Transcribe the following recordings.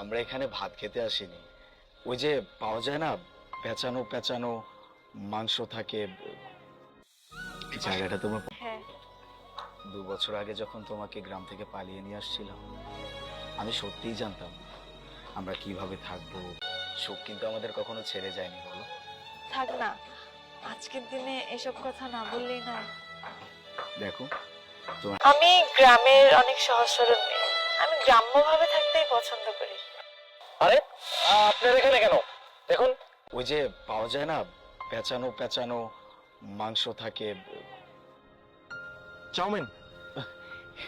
আমরা এখানে ভাত খেতে আসিনি। ওই যে পাওয়া যায় না পেঁচানো পেঁচানো মাংস থাকে। এই জায়গাটা তোমার হ্যাঁ। দু বছর আগে যখন তোমাকে গ্রাম থেকে পালিয়ে নিয়ে আসছিলাম আমি সত্যিই জানতাম আমরা কীভাবে থাকব। সুখ কিন্তু আমাদের কখনো ছেড়ে যায়নি বলো। থাক না আজকের দিনে এসব কথা না বললেই না দেখো আমি গ্রামের অনেক সহজ সরল মেয়ে। আমি গ্রাম্যভাবে থাকতেই পছন্দ করি। আরে আপনার এখানে কেন? দেখুন। ওই যে পাওয়া যায় না পেঁচানো পেঁচানো মাংস থাকে। চাউমিন।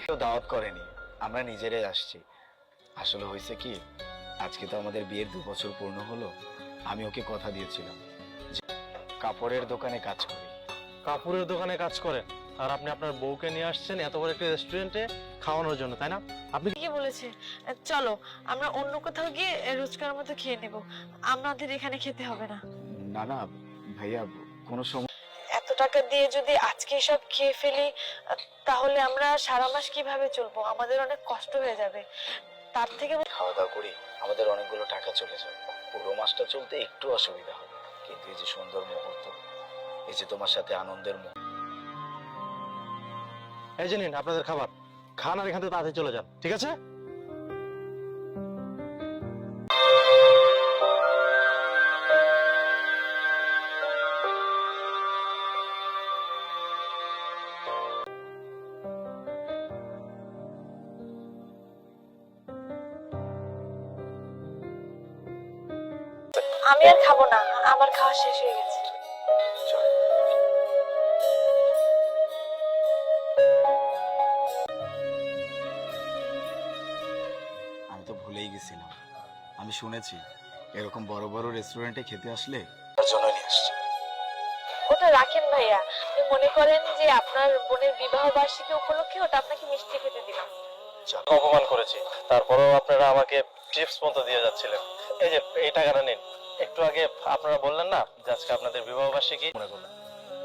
কেউ দাওয়াত করেনি আমরা নিজেরাই আসছি। আসলে হয়েছে কি আজকে তো আমাদের বিয়ের দু বছর পূর্ণ হলো আমি ওকে কথা দিয়েছিলাম কাপড়ের দোকানে কাজ করি। কাপড়ের দোকানে কাজ করেন? আর আপনি আপনার বউকে নিয়ে আসছেন এত বড় একটা রেস্টুরেন্টে খাওয়ানোর জন্য তাই না? আপনি কি বলেছে। চলো আমরা অন্য কোথাও গিয়ে রোজকার মতো খেয়ে নেব। আমাদের এখানে খেতে হবে না। না না ভাইয়া কোনো সময় এত টাকা দিয়ে যদি আজকে সব খেয়ে ফেলি তাহলে আমরা সারা মাস কীভাবে চলবো? আমাদের অনেক কষ্ট হয়ে যাবে। তার থেকে খাওয়া দাওয়া করি আমাদের অনেকগুলো টাকা চলে যাবে। পুরো মাসটা চলতে একটু অসুবিধা হবে। কিন্তু এই যে সুন্দর মুহূর্ত এই যে তোমার সাথে আনন্দের মুহূর্ত এই যে নিন, আপনাদের খাবার। খান আর এখান থেকে তাড়াতাড়ি চলে যান, ঠিক আছে? আমি আর খাব না, আমার খাওয়া শেষ হয়ে গেছে। তো ভুলেই গেছিলাম। আমি শুনেছি এরকম বড় বড় রেস্টুরেন্টে খেতে আসলে তার জন্য নিয়ে আসছি। ওটা রাখেন ভাইয়া আপনি মনে করেন যে আপনার বোনের বিবাহ বার্ষিকী উপলক্ষে ওটা আপনাকে মিষ্টি খেতে দিলাম। চলো। অপমান করেছি। তারপরেও আপনারা আমাকে মতো দিয়ে যাচ্ছিলেন। এই যে এই টাকাটা নিন। একটু আগে আপনারা বললেন না যে আজকে আপনাদের বিবাহ বার্ষিকী মনে করলেন?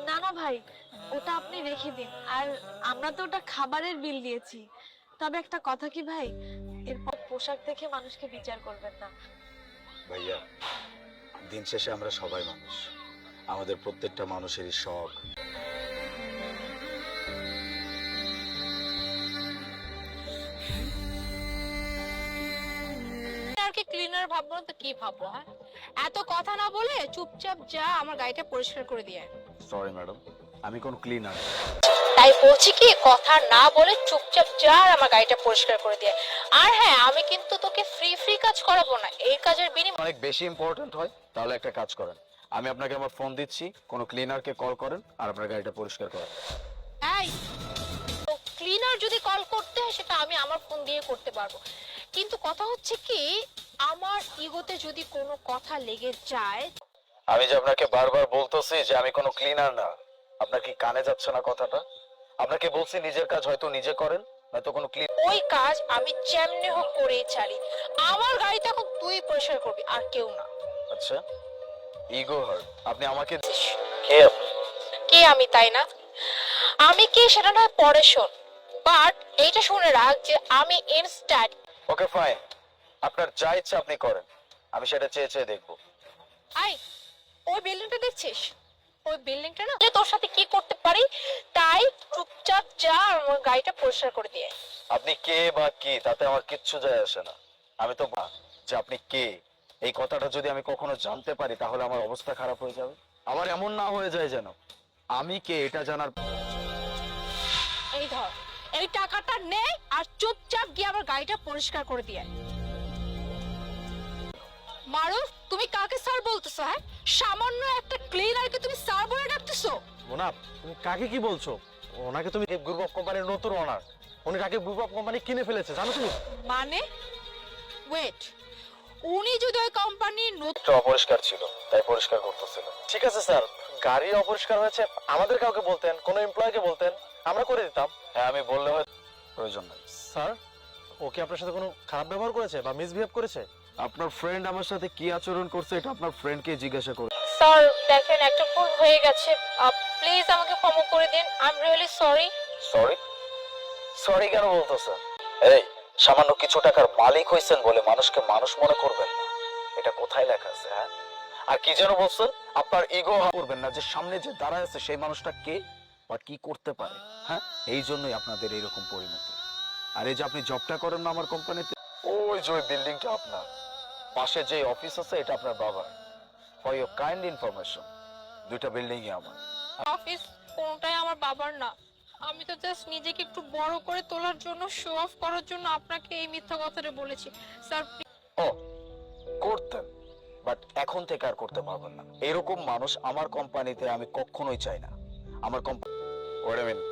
না না ভাই ওটা আপনি রেখে দিন। আর আমরা তো ওটা খাবারের বিল দিয়েছি। তবে একটা কথা কি ভাই এরপর পোশাক দেখে মানুষকে বিচার করবেন না। ভাইয়া দিন শেষে আমরা সবাই মানুষ। আমাদের প্রত্যেকটা মানুষেরই শখ। ক্লিনারকে ক্লিনার ভাববো না তো কি ভাববো হ্যাঁ? এত কথা না বলে চুপচাপ যা আমার গাড়িটা পরিষ্কার করে দিয়ে সরি ম্যাডাম আমি কোন ক্লিনার তাই বলছি কি কথা না বলে চুপচাপ যা আর আমার গাড়িটা পরিষ্কার করে দিয়ে আর হ্যাঁ আমি কিন্তু তোকে ফ্রি ফ্রি কাজ করাবো না এই কাজের বিনিময়ে অনেক বেশি ইম্পর্ট্যান্ট হয় তাহলে একটা কাজ করেন। আমি আপনাকে আমার ফোন দিচ্ছি কোনো ক্লিনারকে কল করেন আর আপনার গাড়িটা পরিষ্কার করেন। এই ক্লিনার যদি কল করতে হয় সেটা আমি আমার ফোন দিয়ে করতে পারব। কিন্তু কথা হচ্ছে কি আমার ইগোতে যদি কোনো কথা লেগে যায় আমি যে আপনাকে বারবার বলতেছি যে আমি কোনো ক্লিনার না আপনার কি কানে যাচ্ছে না কথাটা? আপনাকে বলছি নিজের কাজ হয়তো নিজে করেন? নয়তো কোনো ক্লিন ওই কাজ আমি যেমনি হোক করেই ছাড়ি আমার গাড়িটা এখন তুই পরিষ্কার করবি আর কেউ না। আচ্ছা। ইগো হার্ট আপনি আমাকে কে আপনি? কে আমি তাই না? আমি কে সেটা নয় পরে শোন। বাট এইটা শুনে রাখ যে আমি ইনস্ট্যান্ট ওকে ফাইন আপনার যা ইচ্ছা আপনি করেন। আমি সেটা চেয়ে চেয়ে দেখব। আই ওই বিল্ডিংটা দেখছিস? ওই বিল্ডিংটা না তোর সাথে কি করতে পারি? তাই চুপচাপ যা আর আমার গাড়িটা পরিষ্কার করে দিয়ে আপনি কে বা কি তাতে আমার কিচ্ছু যায় আসে না। আমি তো বা যে আপনি কে? এই কথাটা যদি আমি কখনো জানতে পারি তাহলে আমার অবস্থা খারাপ হয়ে যাবে। আমার এমন না হয়ে যায় যেন। আমি কে এটা জানার এই ধর এই টাকাটা নে আর চুপচাপ গিয়ে আমার গাড়িটা পরিষ্কার করে দিয়ে। মারুফ তুমি কাকে স্যার বলতেছো হ্যাঁ? সামান্য ক্লিনারকে তুমি স্যার বলে ডাকতেছো মোনা তুমি কাকে কি বলছো? ওনাকে তুমি গ্রুপ অফ কোম্পানির নতুন ওনার উনি কাকে গ্রুপ অফ কোম্পানি কিনে ফেলেছে জানো তুমি? মানে? ওয়েট উনি যদি ওই কোম্পানির নতুন অপরিষ্কার ছিল তাই পরিষ্কার করতেছিল। ঠিক আছে স্যার। গাড়ি অপরিষ্কার হয়েছে আমাদের কাউকে বলতেন কোনো এমপ্লয়িকে বলতেন আমরা করে দিতাম। হ্যাঁ আমি বললে প্রয়োজন নাই। স্যার ও কি আপনার সাথে কোনো খারাপ ব্যবহার করেছে বা মিসবিহেভ করেছে? আপনার ফ্রেন্ড আমার সাথে কি আচরণ করছে এটা আপনার ফ্রেন্ডকে জিজ্ঞাসা করুন। স্যার দেখেন, একটা ভুল হয়ে গেছে। প্লিজ আমাকে ক্ষমা করে দিন। I am really sorry sorry sorry কেন বলতেছেন? এই, সামান্য কিছু টাকার মালিক হয়েছেন বলে মানুষকে মানুষ মনে করবেন না। এটা কোথায় লেখা আছে হ্যাঁ? আর কি যেন বলছেন? আপনার ইগো করবেন না যে সামনে যে দাঁড়ায় আছে সেই মানুষটা কে বা কি করতে পারে হ্যাঁ? এই জন্যই আপনাদের এইরকম পরিণতি। আর এই যে আপনি জবটা করেন না আমার কোম্পানিতে ওই যে বিল্ডিংটা আপনার। পাশে যে অফিস আছে, এটা আপনার বাবার। ফর ইউর কাইন্ড ইনফরমেশন দুইটা বিল্ডিংই আমার। অফিস কোনটাই আমার বাবার না। আমি তো জাস্ট নিজেকে একটু বড় করে তোলার জন্য শো অফ করার জন্য আপনাকে এই মিথ্যা কথাটা বলেছি। স্যার ও করতেন বাট এখন থেকে আর করতে পারবেন না। এরকম মানুষ আমার কোম্পানিতে আমি কখনোই চাই না। আমার কোম্পানি ওয়েট আ মিনিট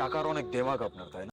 টাকার অনেক দেমাগ আপনার তাই না?